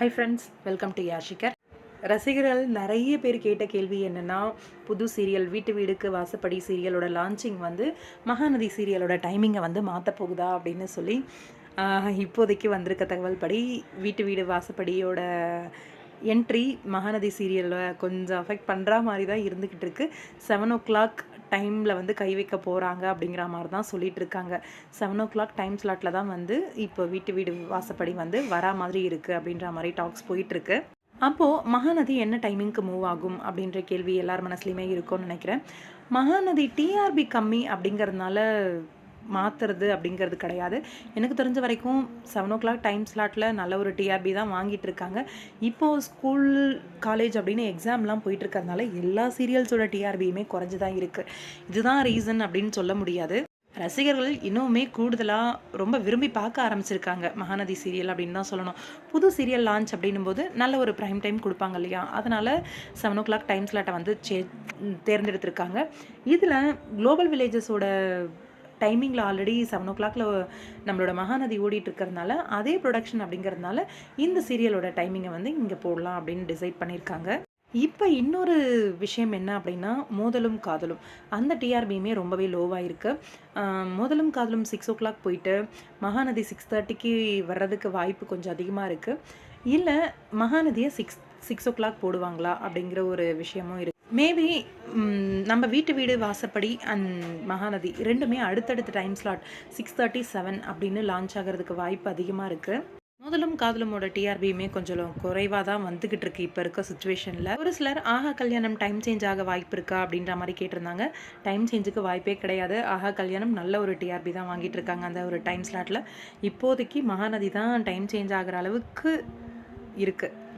High friends welcome to யாஷிகர் ரசிகர்கள் நிறைய பேர் கேட்ட கேள்வி என்னென்னா புது சீரியல் வீட்டு வீடுக்கு வாசப்படி சீரியலோட லான்ச்சிங் வந்து மகாநதி சீரியலோட டைமிங்கை வந்து மாற்ற போகுதா அப்படின்னு சொல்லி இப்போதைக்கு வந்திருக்க தகவல் படி வீட்டு வீடு வாசப்படியோட என்ட்ரி மகாநதி சீரியலில் கொஞ்சம் அஃபெக்ட் பண்ணுற மாதிரி தான் இருந்துக்கிட்டு இருக்குது செவன் ஓ கிளாக் டைமில் வந்து கை வைக்க போகிறாங்க அப்படிங்கிற மாதிரி தான் சொல்லிட்டு இருக்காங்க செவன் ஓ கிளாக் டைம் ஸ்லாட்டில் தான் வந்து இப்போ வீட்டு வீடு வாசப்படி வந்து வரா மாதிரி இருக்குது அப்படின்ற மாதிரி டாக்ஸ் போயிட்டுருக்கு. அப்போது மகாநதி என்ன டைமிங்க்கு மூவ் ஆகும் அப்படின்ற கேள்வி எல்லார் மனசுலையுமே இருக்கும்னு நினைக்கிறேன். மகாநதி டிஆர்பி கம்மி அப்படிங்கிறதுனால மாற்றுறது அப்படிங்கிறது கிடையாது. எனக்கு தெரிஞ்ச வரைக்கும் செவன் ஓ கிளாக் டைம் ஸ்லாட்டில் நல்ல ஒரு டிஆர்பி தான் வாங்கிட்டு இருக்காங்க. இப்போது ஸ்கூல் காலேஜ் அப்படின்னு எக்ஸாம்லாம் போயிட்டுருக்கறதுனால எல்லா சீரியல்ஸோட டிஆர்பியுமே குறைஞ்சு தான் இருக்குது இதுதான் ரீசன் அப்படின்னு சொல்ல முடியாது. ரசிகர்கள் இன்னுமே கூடுதலாக ரொம்ப விரும்பி பார்க்க ஆரம்பிச்சிருக்காங்க. மகாநதி சீரியல் அப்படின்னு தான் சொல்லணும். புது சீரியல் லான்ச் அப்படின்னும் போது நல்ல ஒரு ப்ரைம் டைம் கொடுப்பாங்க இல்லையா? அதனால் செவன் ஓ கிளாக் டைம் ஸ்லாட்டை வந்து சே தேர்ந்தெடுத்திருக்காங்க. இதில் குளோபல் வில்லேஜஸோட டைமிங்கில் ஆல்ரெடி செவன் ஓ கிளாக்ல நம்மளோட மகாநதி ஓடிட்டு இருக்கிறதுனால அதே ப்ரொடக்ஷன் அப்படிங்கிறதுனால இந்த சீரியலோட டைமிங்கை வந்து இங்கே போடலாம் அப்படின்னு டிசைட் பண்ணியிருக்காங்க இப்போ இன்னொரு விஷயம் என்ன அப்படின்னா மோதலும் காதலும். அந்த டிஆர்பியுமே ரொம்பவே லோவாக இருக்குது மோதலும் காதலும் சிக்ஸ் ஓ கிளாக் போயிட்டு மகாநதி சிக்ஸ் தேர்ட்டிக்கு வர்றதுக்கு வாய்ப்பு கொஞ்சம் அதிகமாக இருக்குது இல்லை மகாநதியை சிக்ஸ் சிக்ஸ் ஓ கிளாக் போடுவாங்களா அப்படிங்கிற ஒரு விஷயமும் இருக்குது மேபி நம்ம வீட்டு வீடு வாசப்படி அண்ட் மகாநதி ரெண்டுமே அடுத்தடுத்த time slot six thirty seven அப்படின்னு லான்ச் ஆகிறதுக்கு வாய்ப்பு அதிகமாக இருக்குது முதலும் காதலமோட டிஆர்பியுமே கொஞ்சம் குறைவாக தான் வந்துக்கிட்டு இருக்கு இப்போ இருக்க சுச்சுவேஷனில் ஒரு சிலர் ஆஹா கல்யாணம் டைம் சேஞ்ச் ஆக வாய்ப்பு இருக்கா அப்படின்ற மாதிரி கேட்டிருந்தாங்க. டைம் சேஞ்சுக்கு வாய்ப்பே கிடையாது. ஆஹா கல்யாணம் நல்ல ஒரு டிஆர்பி தான் வாங்கிட்டு இருக்காங்க அந்த ஒரு டைம் ஸ்லாட்டில் இப்போதைக்கு மகாநதி தான் டைம் சேஞ்ச் ஆகிற அளவுக்கு இருக்குது